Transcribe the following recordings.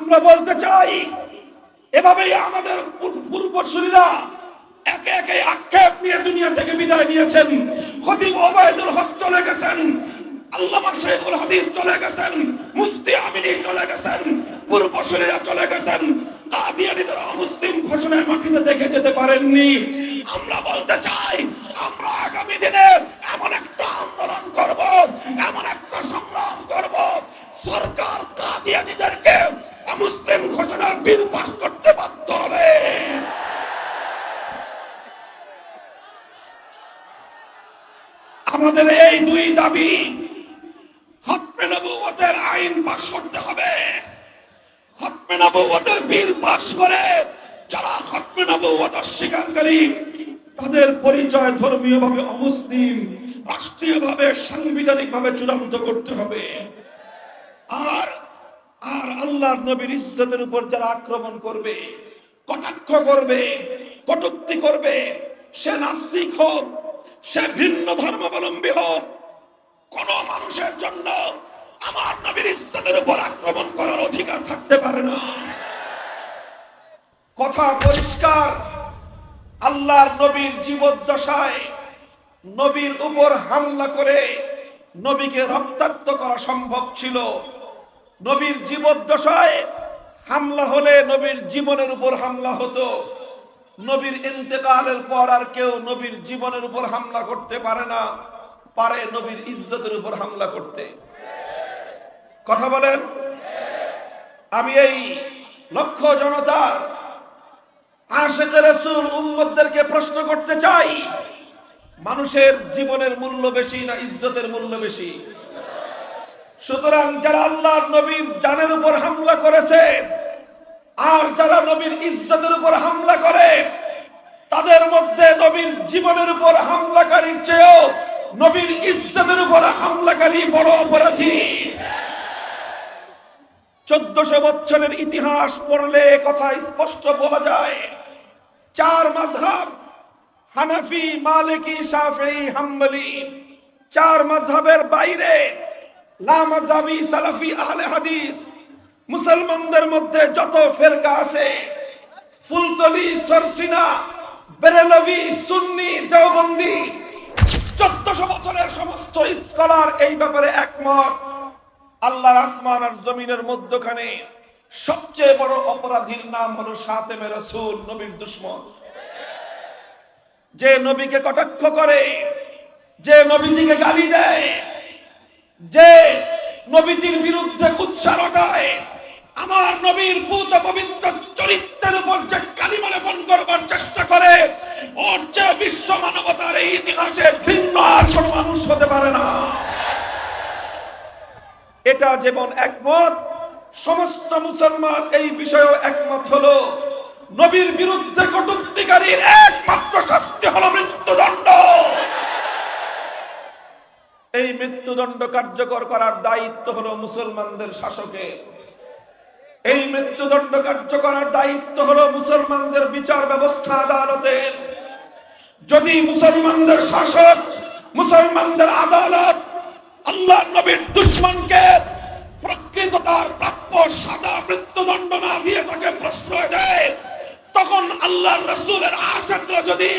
আমরা বলতে চাই, এভাবেই আমাদের পূর- পূর্বসূরীরা একে একে আক্ষেপ নিয়ে দুনিয়া থেকে বিদায় নিয়েছেন। খতিব ওবায়দুল হক চলে গেছেন চলে গেছেন আমিনী চলে গেছেন চলে গেছেন। দেখে যেতে পারেননি। আমরা বলতে চাই, আমরা আগামী দিনে এমন একটা আন্দোলন করব, এমন একটা করব, সরকার কাদিয়ানীদেরকে অমুসলিম ঘোষণার বিল পাশ করতে বাধ্য হবে। আমাদের এই দুই দাবি হতমে আইন পাস করতে হবে। বিল পাস করে যারা অস্বীকারী, তাদের পরিচয় অমুসলিম চূড়ান্ত করতে হবে। আর আর আল্লাহর নবীর ইজ্জতের উপর যারা আক্রমণ করবে, কটাক্ষ করবে, কটুক্তি করবে, সে নাস্তিক হোক, সে ভিন্ন ধর্মাবলম্বী হোক, কোন মানুষের জন্য আমার নবীর ইজ্জতের উপর আক্রমণ করার অধিকার থাকতে পারে না। কথা পরিষ্কার, আল্লাহর নবীর জীবদ্দশায় নবীর উপর হামলা করে নবীকে রক্তাক্ত করা সম্ভব ছিল। নবীর জীবদ্দশায় হামলা হলে নবীর জীবনের উপর হামলা হতো। নবীর ইন্তেকালের পর আর কেউ নবীর জীবনের উপর হামলা করতে পারে না, পারে নবীর ইজ্জতের উপর হামলা করতে। কথা বলেন? আমি এই লক্ষ জনতার আশেখ রসুল উম্মতদেরকে প্রশ্ন করতে চাই, মানুষের জীবনের মূল্য বেশি না ইজ্জতের মূল্য বেশি? সুতরাং যারা আল্লাহর নবীর জানের উপর হামলা করেছে আর যারা নবীর ইজ্জতের উপর হামলা করে, তাদের মধ্যে নবীর জীবনের উপর হামলাকারীর চেয়েও নবীর ইজ্জতের উপর হামলাকারী বড় অপরাধী। চোদ্দশো বছরের ইতিহাস পড়লে কথা স্পষ্ট বলা যায়। চার মাঝহাব, হানাফি, মালিকি, শাফি, হাম্বলি, চার মাঝহাবের বাইরে লামাজাবি সালাফি আহলে হাদিস। মুসলমানদের মধ্যে যত ফেরকা আছে, ফুলতলি, সরসিনা, বেরেলভি, সুন্নি, দেওবন্দি, চোদ্দশো বছরের সমস্ত স্কলার এই ব্যাপারে একমত। আল্লাহর আসমান আর জমিনের মধ্যখানে সবচেয়ে বড় অপরাধীর নাম হলো সাতেমে রসুল, নবীর দুশ্মন। যে নবীকে কটাক্ষ করে, যে নবীজিকে গালি দেয় যে নবীজির বিরুদ্ধে উৎসাহ রটায়, আমার নবীর ভূত পবিত্র চরিত্রের উপর যে কালিমা লেপন করবার চেষ্টা করে, ওর যে বিশ্ব মানবতার এই ইতিহাসে ভিন্ন আর কোন মানুষ হতে পারে না। এটা যেমন একমত, সমস্ত মুসলমান এই বিষয়েও একমত হলো, নবীর বিরুদ্ধে কটুক্তিকারীর একমাত্র শাস্তি হলো মৃত্যুদণ্ড। এই মৃত্যুদণ্ড কার্যকর করার দায়িত্ব হলো মুসলমানদের শাসকের। এই মৃত্যুদণ্ড কার্য করার দায়িত্ব হলো মুসলমানদের বিচার ব্যবস্থা আদালতের। যদি মুসলমানদের শাসক, মুসলমানদের আদালত আল্লাহ নবীর দুশ্মনকে প্রকৃত তার প্রাপ্য সাজা মৃত্যুদণ্ড না দিয়ে তাকে প্রশ্রয় দেয়, তখন আল্লাহর রসুলের আশাকরা যদি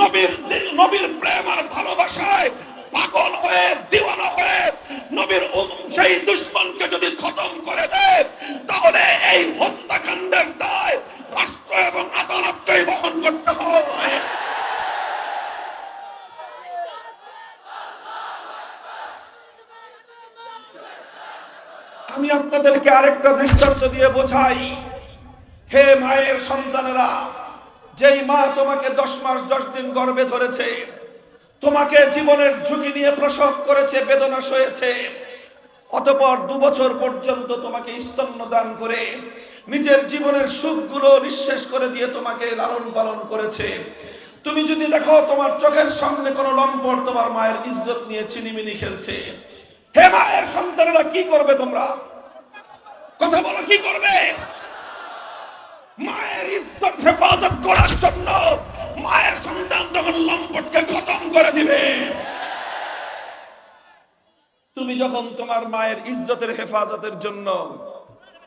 নবীর নবীর প্রেম আর ভালোবাসায় পাগল হয়ে, দিওয়ানা হয়ে নবীর সেই দুশ্মনকে যদি খতম করে দেয়, তাহলে এই হত্যাকাণ্ডের দায় রাষ্ট্র এবং আদালতকেই বহন করতে হয়। আমি আপনাদেরকে আরেকটা দৃষ্টান্ত দিয়ে বোঝাই। হে মায়ের সন্তানেরা, যেই মা তোমাকে দশ মাস দশ দিন গর্ভে ধরেছে তোমাকে জীবনের ঝুঁকি নিয়ে প্রসব করেছে, বেদনা সয়েছে। অতপর দু বছর পর্যন্ত তোমাকে স্তন্য দান করে নিজের জীবনের সুখগুলো নিঃশেষ করে দিয়ে তোমাকে লালন পালন করেছে। তুমি যদি দেখো তোমার চোখের সামনে কোনো লম্পট তোমার মায়ের ইজ্জত নিয়ে চিনিমিনি খেলছে। হে মায়ের সন্তানেরা, কি করবে তোমরা? কথা বলো, কি করবে? মায়ের ইজ্জত হেফাজত করার জন্য মায়ের সন্তান তখন লম্পটকে খতম করে দিবে, তুমি যখন তোমার মায়ের ইজ্জতের হেফাজতের জন্য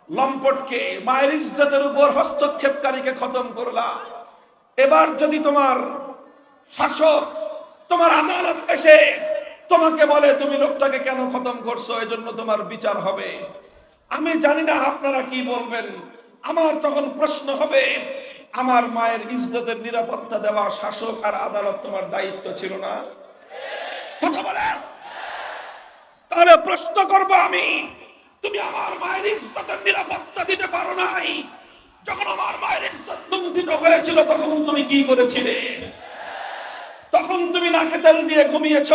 লম্পটকে, মায়ের ইজ্জতের উপর হস্তক্ষেপকারীকে খতম করলা, এবার যদি তোমার শাসক, তোমার আদালত এসে তোমাকে বলে, তুমি লোকটাকে কেন খতম করছ? এজন্য তোমার বিচার হবে। আমি জানি না আপনারা কি বলবেন। আমার তখন প্রশ্ন হবে আমার মায়ের ইজ্জতের নিরাপত্তা দেওয়া শাসক আর আদালত তোমার দায়িত্ব ছিল না? কথা বলেন তাহলে প্রশ্ন করব আমি, তুমি আমার মায়ের ইজ্জতের নিরাপত্তা দিতে পারো নাই? যখন আমার মায়ের ইজ্জত লুণ্ঠিত হয়েছিল, তখন তুমি কি করেছিলে? তখন তুমি নাকে তেল দিয়ে ঘুমিয়েছ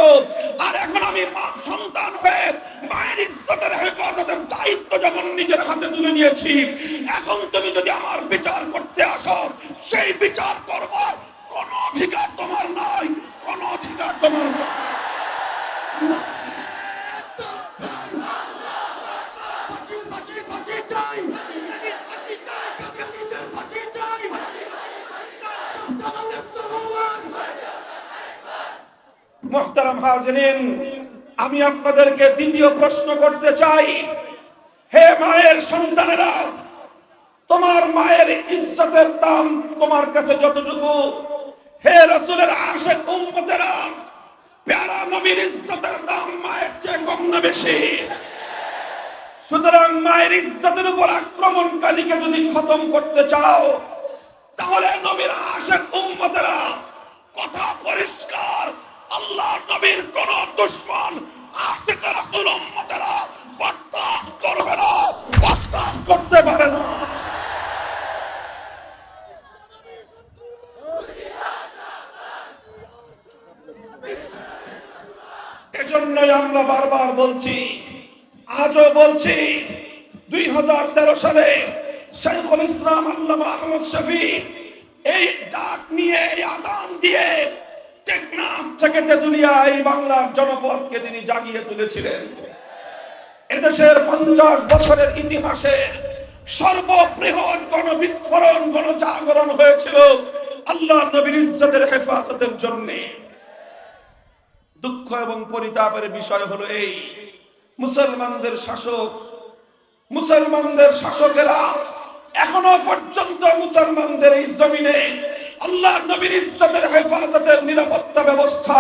আর এখন আমি মা সন্তান হয়ে মায়ের ইজ্জতের হেফাজতের দায়িত্ব যখন নিজের হাতে তুলে নিয়েছি, এখন তুমি যদি আমার বিচার করতে আসো, সেই বিচার করবার কোনো অধিকার তোমার নাই, কোন অধিকার তোমার নাই। ফাঁসি ফাঁসি ফাঁসি চাই কাদিয়ানীদের ফাঁসি চাই সন্তানের তলোয়ার মোহতারাম হাজরিন, আমি আপনাদেরকে দ্বিতীয় প্রশ্ন করতে চাই। হে মায়ের সন্তানেরা, তোমার মায়ের ইজ্জতের দাম তোমার কাছে যতটুকু? হে রসুলের আশেক উম্মতেরা, প্যারা নবীর ইজ্জতের দাম মায়ের চেয়ে কম না বেশি? সুতরাং মায়ের ইজ্জতের উপর আক্রমণকারীকে যদি খতম করতে চাও, তাহলে নবীর আশেক উম্মতেরা, কথা পরিষ্কার আল্লাহ নবীর কোন দুশ্মন বরদাস্ত করবে না করতে পারে না। এজন্যই আমরা বারবার বলছি, আজও বলছি, দুই হাজার তেরো সালে শেখুল ইসলাম আল্লামা আহমদ শফি এই ডাক নিয়ে, এই আজান দিয়ে টেকনাফ থেকে তেতুলিয়া এই বাংলার জনপদকে তিনি জাগিয়ে তুলেছিলেন। এদেশের পঞ্চাশ বছরের ইতিহাসে সর্ববৃহৎ গণ বিস্ফোরণ গণ জাগরণ হয়েছিল আল্লাহ নবীর ইজ্জতের হেফাজতের জন্য। দুঃখ এবং পরিতাপের বিষয় হলো এই, মুসলমানদের শাসক, মুসলমানদের শাসকেরা এখনও পর্যন্ত মুসলমানদের এই জমিনে আল্লাহ নবীর ইজ্জতের হেফাজতের নিরাপত্তা ব্যবস্থা,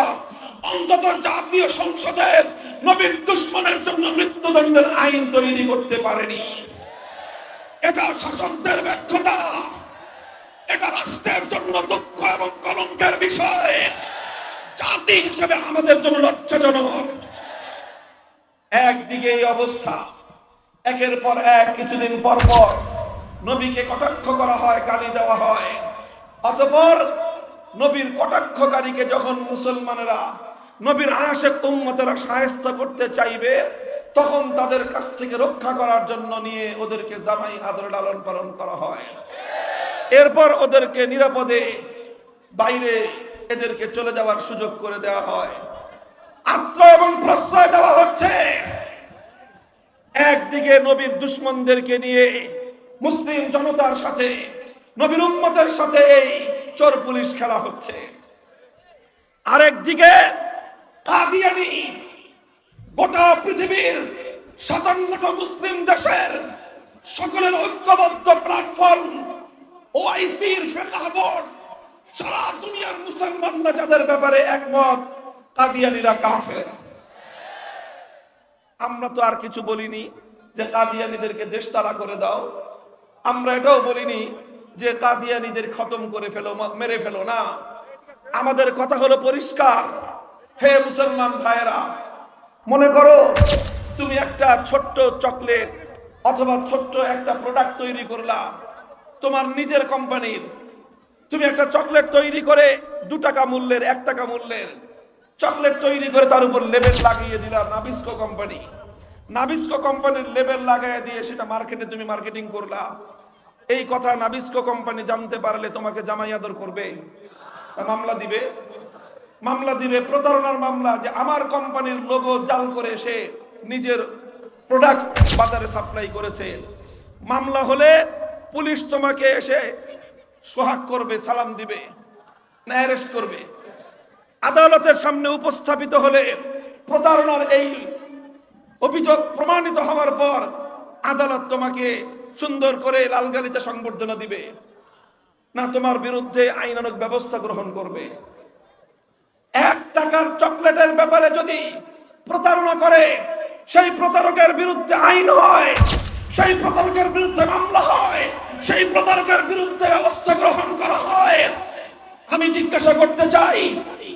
অন্তত জাতীয় সংসদের নবীর দুশ্মনের জন্য মৃত্যুদণ্ডের আইন তৈরি করতে পারেনি। এটা শাসকদের ব্যর্থতা, এটা রাষ্ট্রের জন্য দুঃখ এবং কলঙ্কের বিষয়। জাতি হিসেবে আমাদের জন্য লজ্জাজনক। একদিকে এই অবস্থা, একের পর এক, কিছুদিন পর পর নবীকে কটাক্ষ করা হয়, গালি দেওয়া হয়। অতঃপর নবীর কটাক্ষকারীকে যখন মুসলমানেরা নবীর আশেক উম্মতেরা সায়স্ত করতে চাইবে, তখন তাদের কাছ থেকে রক্ষা করার জন্য নিয়ে ওদেরকে জামাই আদর লালন পালন করা হয়। এরপর ওদেরকে নিরাপদে বাইরে এদেরকে চলে যাওয়ার সুযোগ করে দেওয়া হয়। আশ্রয় এবং প্রশ্রয় দেওয়া হচ্ছে। একদিকে নবীর দুশ্মনদেরকে নিয়ে মুসলিম জনতার সাথে নবীর উম্মতের সাথে এই চোর পুলিশ খেলা হচ্ছে। আরেকদিকে কাদিয়ানি গোটা পৃথিবীর সাতান্নটা মুসলিম দেশের সকলের ঐক্যবদ্ধ প্ল্যাটফর্ম ওআইসির ফেকাহ সারা দুনিয়ার মুসলমানরা যাদের ব্যাপারে একমত, কাদিয়ানিরা কাফের। আমরা তো আর কিছু বলিনি যে কাদিয়ানিদেরকে দেশতালা করে দাও। আমরা এটাও বলিনি যে কাদিয়ানিদের খতম করে ফেলো মেরে ফেলো, না। আমাদের কথা হলো পরিষ্কার। হে মুসলমান ভাইয়েরা, মনে করো তুমি একটা ছোট্ট চকলেট অথবা ছোট্ট একটা প্রোডাক্ট তৈরি করলা, তোমার নিজের কোম্পানির। তুমি একটা চকলেট তৈরি করে দু টাকা মূল্যের, এক টাকা মূল্যের চকলেট তৈরি করে তার উপর লেবেল লাগিয়ে দিলাম নাবিস্কো কোম্পানি। নাবিস্কো কোম্পানির লেবেল লাগাই দিয়ে সেটা মার্কেটে তুমি মার্কেটিং করলা। এই কথা নাবিস্কো কোম্পানি জানতে পারলে তোমাকে জামাই আদর করবে। মামলা দিবে? মামলা দিবে, প্রতারণার মামলা যে আমার কোম্পানির লোগো জাল করে সে নিজের প্রোডাক্ট বাজারে সাপ্লাই করেছে। মামলা হলে পুলিশ তোমাকে এসে সোহাগ করবে, সালাম দিবে অ্যারেস্ট করবে। আদালতের সামনে উপস্থাপিত হলে প্রতারণার এই অভিযোগ প্রমাণিত হওয়ার পর আদালত তোমাকে সুন্দর করে লালগালিতে সংবর্ধনা দিবে। না তোমার বিরুদ্ধে আইনানুক ব্যবস্থা গ্রহণ করবে। এক টাকার চকলেটের ব্যাপারে যদি প্রতারণা করে, সেই প্রতারকের বিরুদ্ধে আইন হয়, সেই প্রতারকের বিরুদ্ধে মামলা হয়, সেই প্রতারকের বিরুদ্ধে ব্যবস্থা গ্রহণ করা হয়। আমি জিজ্ঞাসা করতে চাই,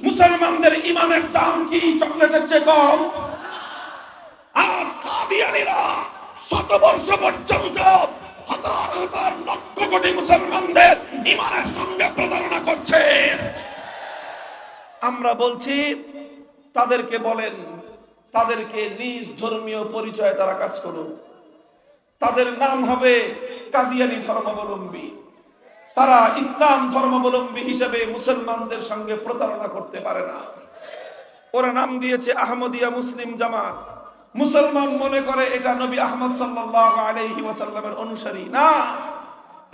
মুসলমানদের ইমানের দাম কি চকলেটের চেয়ে কম? আজ কাদিয়ানিরা শত বর্ষ পর্যন্ত হাজার হাজার লক্ষ কোটি মুসলমানদের ইমানের সঙ্গে প্রতারণা করছে। আমরা বলছি, তাদেরকে বলেন, তাদেরকে নিজ ধর্মীয় পরিচয় তারা কাজ করুন তাদের নাম হবে কাদিয়ানি ধর্মাবলম্বী। তারা ইসলাম ধর্মাবলম্বী হিসেবে মুসলমানদের সঙ্গে প্রতারণা করতে পারে না। ওরা নাম দিয়েছে আহমদিয়া মুসলিম জামাত। মুসলমান মনে করে এটা নবী আহমদ ওয়াসাল্লামের অনুসারী। না,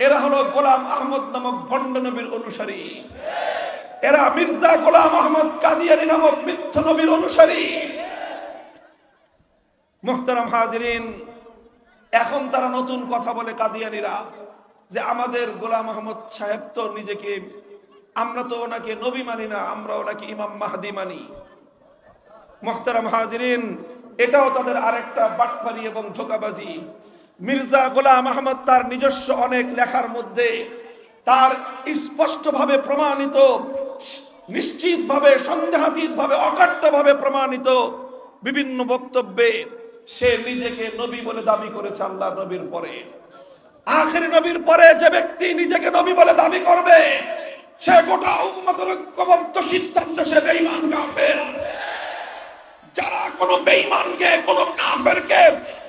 এরা হলো গোলাম আহমদ নামক ভণ্ড নবীর অনুসারী। এরা মির্জা গোলাম আহমদ কাদিয়ানি নামক মিথ্য নবীর অনুসারী। মোহতারাম হাজিরিন, এখন তারা নতুন কথা বলে কাদিয়ানিরা যে আমাদের গোলাম আহমদ সাহেব তো নিজেকে, আমরা তো ওনাকে নবী মানি না আমরা ওনাকে ইমাম মাহাদি মানি। মোহতারাম হাজিরিন এটাও তাদের আরেকটা বাটপারি এবং ধোকাবাজি। মির্জা গোলাম আহমদ তার নিজস্ব অনেক লেখার মধ্যে তার স্পষ্টভাবে প্রমাণিত, নিশ্চিতভাবে, সন্দেহাতীতভাবে, অকাট্যভাবে প্রমাণিত বিভিন্ন বক্তব্যে সে নিজেকে নবী বলে দাবি করেছে আল্লাহ নবীর পরে। আখেরি নবীর পরে যে ব্যক্তি নিজেকে নবী বলে দাবি করবে, সে গোটা উম্মতের ঐক্যবদ্ধ সিদ্ধান্ত সে বেঈমান কাফের। যারা কোন বেঈমানকে, কোন কাফেরকে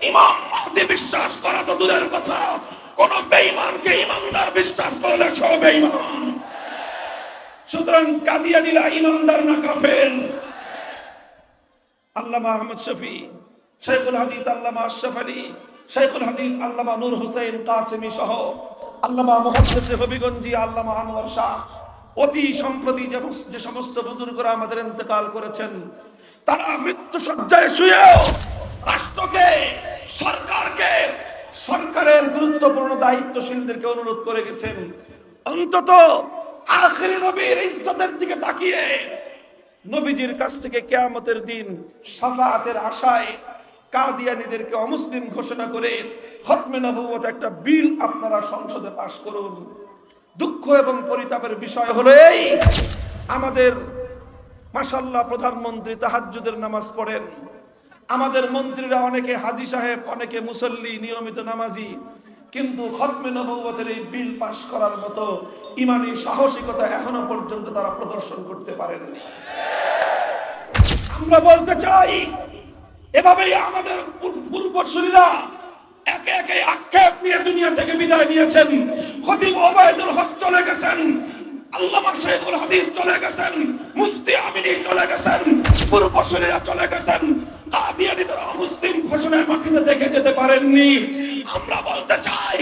ইমাম মাহদি বিশ্বাস করা তো দূরের কথা। কোন বেঈমানকে ইমানদার বিশ্বাস করলে সব বেঈমান। সুতরাং কাদিয়ানিরা ইমানদার না কাফের। আল্লামা আহমদ শফি শেখুল হাদিস আল্লামা আশরাফ আলী শেখুল হাদিস আল্লামা নূর হোসেন কাসেমি সহ আল্লামা মুহাদ্দিস হবিগঞ্জি আল্লামা আনোয়ার শাহ অতি সম্প্রতি যে সমস্ত বুজুর্গরা আমাদের ইন্তেকাল করেছেন, তারা মৃত্যু সজ্জায় শুয়েও রাষ্ট্রকে, সরকারকে, সরকারের গুরুত্বপূর্ণ দায়িত্বশীলদেরকে অনুরোধ করে গেছেন। অন্তত আখেরি নবীর ইজ্জতের দিকে তাকিয়ে নবীজির কাছ থেকে কেয়ামতের দিন সাফাতের আশায় কাদিয়ানিদেরকে অমুসলিম ঘোষণা করে খতমে নবুয়ত একটা বিল আপনারা সংসদে পাশ করুন। দুঃখ এবং পরিতাপের বিষয় হলো এই। আমাদের মাসাল্লাহ প্রধানমন্ত্রী তাহাজ্জুদের নামাজ পড়েন। আমাদের মন্ত্রীরা অনেকে হাজি সাহেব, অনেকে মুসল্লি, নিয়মিত নামাজি। কিন্তু খতমে নবুয়তের এই বিল পাশ করার মতো ইমানি সাহসিকতা এখনও পর্যন্ত তারা প্রদর্শন করতে পারেননি। আমরা বলতে চাই, এভাবেই আমাদের পূর- পূর্বসূরীরা একে একে আক্ষেপ নিয়ে দুনিয়া থেকে বিদায় নিয়েছেন। খতিব ওবায়দুল হক চলে গেছেন। আল্লামা শেখুল হাদিস চলে গেছেন। মুফতি আমিনী চলে গেছেন। পূর্বসূরীরা চলে গেছেন। কাদিয়ানীদের মুসলিম ঘোষণায় মাটিতে দেখে যেতে পারেননি। আমরা বলতে চাই,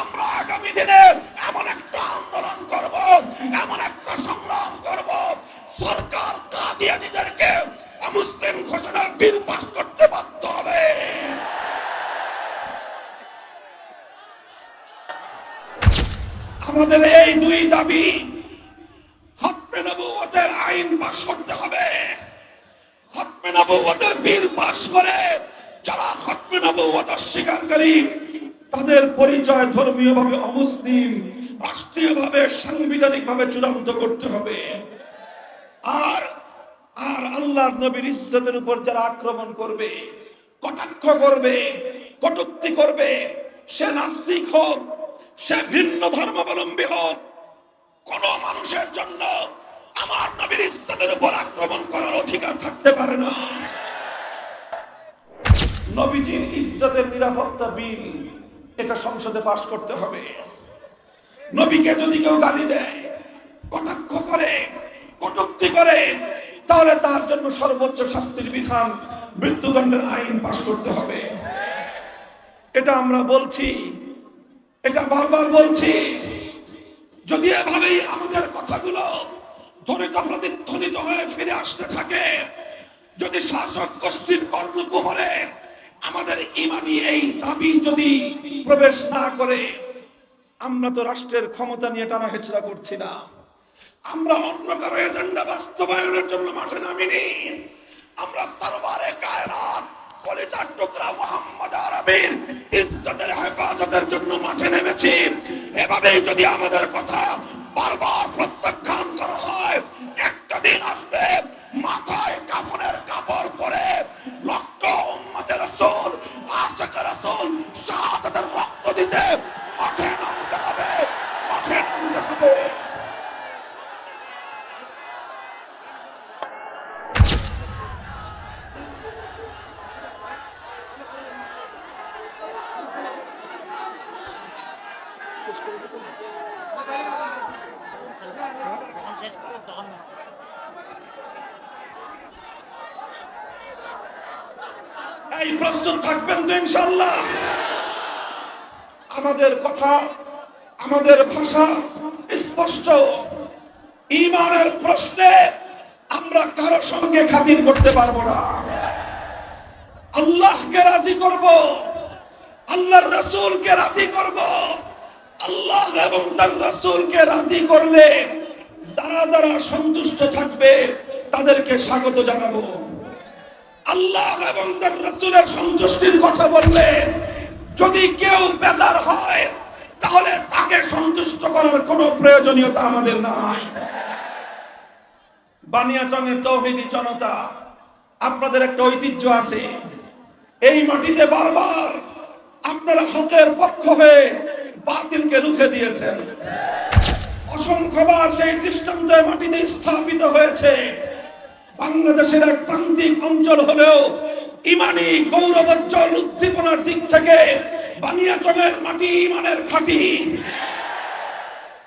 আমরা আগামী দিনে এমন একটা আন্দোলন করব, এমন একটা সংগ্রাম করব, সরকার কাদিয়ানীদেরকে মুসলিম ঘোষণার বিল পাস করতে বাধ্য হবে। আমাদের এই দুই দাবি হতমে নবুয়তের আইন পাশ করতে হবে। হতমে নবুয়তের বিল পাস করে যারা হতমে নবুয়ত অস্বীকারী, তাদের পরিচয় ধর্মীয়ভাবে অমুসলিম, রাষ্ট্রীয়ভাবে সাংবিধানিকভাবে চূড়ান্ত করতে হবে। আর আর আল্লাহর নবীর ইজ্জতের উপর যারা আক্রমণ করবে, কটাক্ষ করবে, কটুক্তি করবে সে নাস্তিক হোক, সে ভিন্ন ধর্মাবলম্বী হোক, কোন মানুষের জন্য আমার নবীর ইজ্জতের উপর আক্রমণ করার অধিকার থাকতে পারে না। নবীজির ইজ্জতের নিরাপত্তা বিল এটা সংসদে পাশ করতে হবে। নবীকে যদি কেউ গালি দেয়, কটাক্ষ করে, কটুক্তি করে, তাহলে তার জন্য সর্বোচ্চ শাস্তির বিধান মৃত্যুদণ্ডের আইন পাশ করতে হবে। এটা আমরা বলছি, এটা বারবার বলছি। যদি এভাবেই আমাদের কথাগুলো ধ্বনিত প্রতিধ্বনিত হয়ে ফিরে আসতে থাকে, যদি শাসক গোষ্ঠীর কর্ণকুহরে আমাদের ইমানি এই দাবি যদি প্রবেশ না করে, আমরা তো রাষ্ট্রের ক্ষমতা নিয়ে টানা হেচড়া করছি না। আমরা অন্য কারও এজেন্ডা বাস্তবায়নের জন্য মাঠে নামিনি। আমরা সারবারে কায়নাত কলেজার টুকরা মোহাম্মদ আরবির ইজ্জতের হেফাজতের জন্য মাঠে নেমেছি। এভাবেই যদি আমাদের কথা বারবার প্রত্যাখ্যান করা হয়, একটা দিন আসবে মাথায় কাফনের কাপড় পরে লক্ষ উম্মতের রাসূল, আশিক রাসূল, শাহাদাতের রক্ত দিতে মাঠে নামতে হবে মাঠে নামতে হবে যখন শেষ করো তখন এই প্রস্তুত থাকবেন তো ইনশাল্লাহ আমাদের কথা, আমাদের ভাষা স্পষ্ট। ইমানের প্রশ্নে আমরা কারও সঙ্গে খাতির করতে পারব না। আল্লাহকে রাজি করব, আল্লাহর রসুলকে রাজি করব। আল্লাহ এবং তার রসুলকে রাজি করলে যারা যারা সন্তুষ্ট থাকবে তাদেরকে স্বাগত জানাব। আল্লাহ এবং তার রাসূলের সন্তুষ্টির কথা বললে, যদি কেউ বেজার হয়, তাহলে তাকে সন্তুষ্ট করার কোনো প্রয়োজনীয়তা আমাদের নাই। বানিয়াচংয়ের তৌহিদি জনতা, আপনাদের একটা ঐতিহ্য আছে। এই মাটিতে বারবার আপনারা হকের পক্ষ হয়ে বাতিলকে রুখে দিয়েছেন। অসংখ্যবার সেই দৃষ্টান্ত মাটিতে স্থাপিত হয়েছে। বাংলাদেশের এক প্রান্তিক অঞ্চল হলেও ইমানি গৌরবোজ্জ্বল উদ্দীপনার দিক থেকে বানিয়াচনের মাটি ইমানের খাঁটি।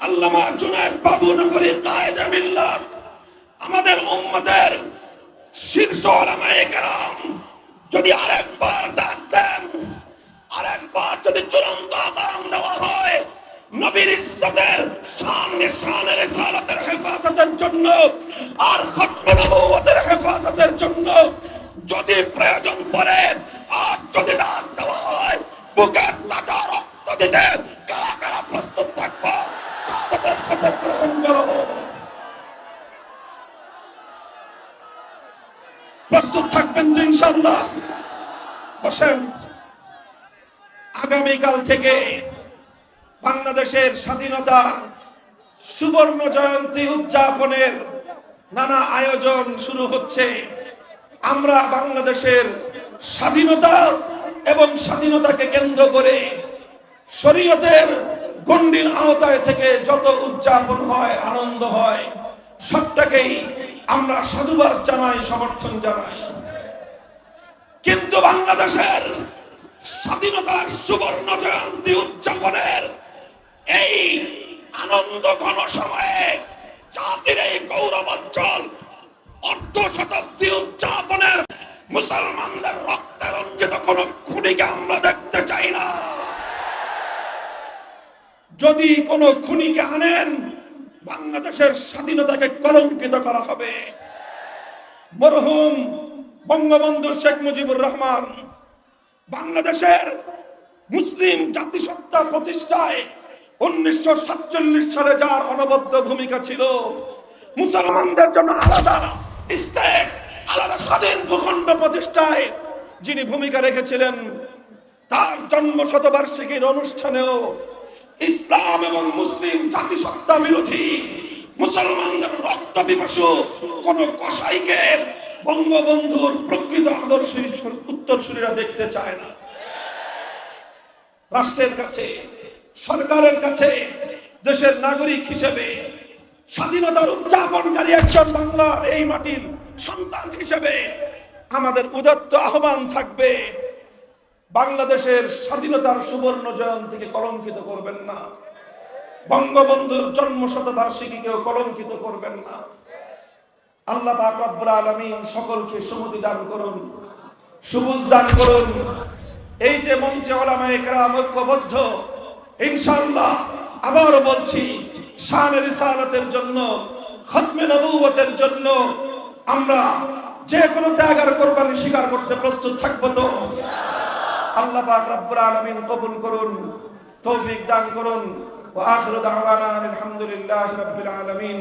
আল্লামা জুনায়দ বাবু নগরী কায়েদে মিল্লাত, আমাদের উম্মতের শীর্ষ ওলামায়ে কেরাম, যদি আরেকবার ডাক দেন, আরেকবার যদি চূড়ান্ত আজান দেওয়া হয় নবীর ইজ্জতের শান নিশানের রিসালাতের হেফাজতের জন্য আর খতমে নবুয়তের হেফাজতের জন্য যদি প্রয়োজন পড়ে আর যদি ডাক দেওয়া হয়, বুকের তাজা রক্ত দিতে কারা কারা প্রস্তুত থাকব? শাহাদাতের শপথ গ্রহণ করো। প্রস্তুত থাকবেন তো ইনশাল্লাহ বসেন। আগামীকাল থেকে বাংলাদেশের স্বাধীনতার সুবর্ণ জয়ন্তী উদযাপনের নানা আয়োজন শুরু হচ্ছে। আমরা বাংলাদেশের স্বাধীনতা এবং স্বাধীনতাকে কেন্দ্র করে শরীয়তের গণ্ডির আওতায় থেকে যত উদযাপন হয়, আনন্দ হয়, সবটাকেই আমরা সাধুবাদ জানাই, সমর্থন জানাই। কিন্তু বাংলাদেশের স্বাধীনতার সুবর্ণ জয়ন্তী উদযাপনের এই আনন্দ ঘন সময়ে জাতির এই গৌরবোজ্জ্বল অর্ধ শতাব্দী উদযাপনের মুসলমানদের রক্তে রঞ্জিত কোন খুনিকে আমরা দেখতে চাই না। যদি কোনো খুনিকে আনেন, বাংলাদেশের স্বাধীনতাকে কলঙ্কিত করা হবে। মরহুম বঙ্গবন্ধু শেখ মুজিবুর রহমান বাংলাদেশের মুসলিম জাতিসত্তা প্রতিষ্ঠায় উনিশশো সাতচল্লিশ সালে যার অনবদ্য ভূমিকা ছিল, মুসলমানদের জন্য আলাদা স্টেট, আলাদা স্বাধীন ভূখণ্ড প্রতিষ্ঠায় যিনি ভূমিকা রেখেছিলেন, তার জন্ম শতবার্ষিকীর অনুষ্ঠানেও ইসলাম এবং মুসলিম জাতিসত্তা বিরোধী মুসলমানদের রক্ত পিপাসু কোন কসাইকে বঙ্গবন্ধুর প্রকৃত আদর্শ উত্তরসূরিরা দেখতে চায় না। রাষ্ট্রের কাছে সরকারের কাছে দেশের নাগরিক হিসেবে স্বাধীনতার উদযাপনকারী একজন বাংলার এই মাটির সন্তান হিসেবে আমাদের উদাত্ত আহ্বান থাকবে। বাংলাদেশের স্বাধীনতার সুবর্ণ জয়ন্তীকে কলঙ্কিত করবেন না। বঙ্গবন্ধুর জন্ম শতবার্ষিকীকেও কলঙ্কিত করবেন না। আল্লাহ পাক রব্বুল সকলকে সুমতি দান করুন, সবুজ দান করুন। এই যে মঞ্চে ওলামায়ে ঐক্যবদ্ধ ইনশাআল্লাহ, আবারও বলছি, শান রিসালাতের জন্য, খতমে নবুবতের জন্য আমরা যে কোনো ত্যাগ আর কোরবানি স্বীকার করতে প্রস্তুত থাকব তো? আল্লাহ পাক রব্বুল আলামিন কবুল করুন, তৌফিক দান করুন, ওয়া আখিরু দাওয়ানা আলহামদুলিল্লাহি রাব্বিল আলামিন।